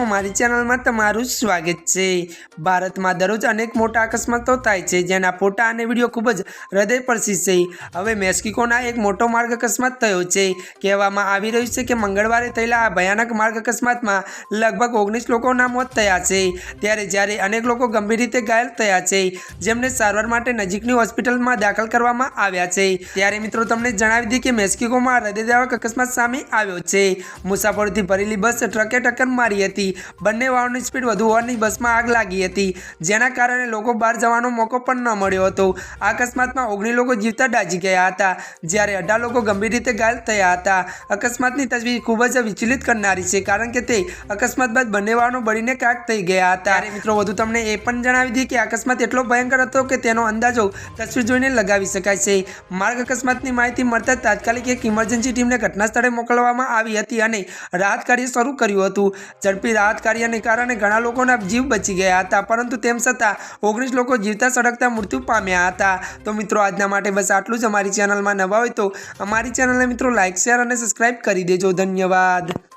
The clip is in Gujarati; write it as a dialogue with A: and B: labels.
A: અમારી ચેનલમાં તમારું સ્વાગત છે. ભારતમાં દરરોજ અનેક મોટા અકસ્માતો થાય છે, જેના ફોટા અને વીડિયો ખૂબ જ હૃદયસ્પર્શી છે. હવે મેક્સિકોના એક મોટો માર્ગ અકસ્માત થયો છે. કહેવામાં આવી રહ્યું છે કે મંગળવારે થયેલા આ ભયાનક માર્ગ અકસ્માતમાં લગભગ ઓગણીસ લોકોના મોત થયા છે. ત્યારે જ્યારે અનેક લોકો ગંભીર રીતે ઘાયલ થયા છે, જેમને સારવાર માટે નજીકની હોસ્પિટલમાં દાખલ કરવામાં આવ્યા છે. ત્યારે મિત્રો, તમને જણાવી દઈએ કે મેક્સિકોમાં હૃદયદાયક અકસ્માત સામે આવ્યો છે. મુસાફરોથી ભરેલી બસ ટ્રકે ટક્કર મારી હતી. બંને વાહનની સ્પીડ વધુ હોવાની બસમાં આગ લાગી હતી. જેના કારણે લોકો બહાર જવાનો મોકો પણ ન મળ્યો હતો. આ અકસ્માતમાં ઓગણીસ લોકો જીવતા ડાજી ગયા હતા, જ્યારે અઢાર લોકો ગંભીર રીતે ઘાયલ થયા હતા. અકસ્માતની તસવીર ખૂબ જ વિચલિત કરનારી છે, કારણ કે તે અકસ્માત બાદ બંને વાહનો બળીને કાક થઈ ગયા હતા. મિત્રો વધુ તમને એ પણ જણાવી દઈએ કે અકસ્માત એટલો ભયંકર હતો કે તેનો અંદાજો તસવીર જોઈને લગાવી શકાય છે. માર્ગ અકસ્માતની માહિતી મળતા તાત્કાલિક એક ઇમરજન્સી ટીમને ઘટના સ્થળે મોકલવામાં આવી હતી અને રાહત કાર્ય શરૂ કર્યું હતું. ઝડપી રાહત કાર્યને કારણે ઘણા લોકોના જીવ બચી ગયા હતા. પરંતુ તેમ છતાં, ઓગણીસ લોકો જીવતા સળગતા મૃત્યુ પામ્યા હતા. તો મિત્રો, આજના માટે બસ આટલું જ. અમારી ચેનલમાં નવા હોય તો અમારી ચેનલને મિત્રો લાઇક શેર અને સબસ્ક્રાઇબ કરી દેજો. ધન્યવાદ.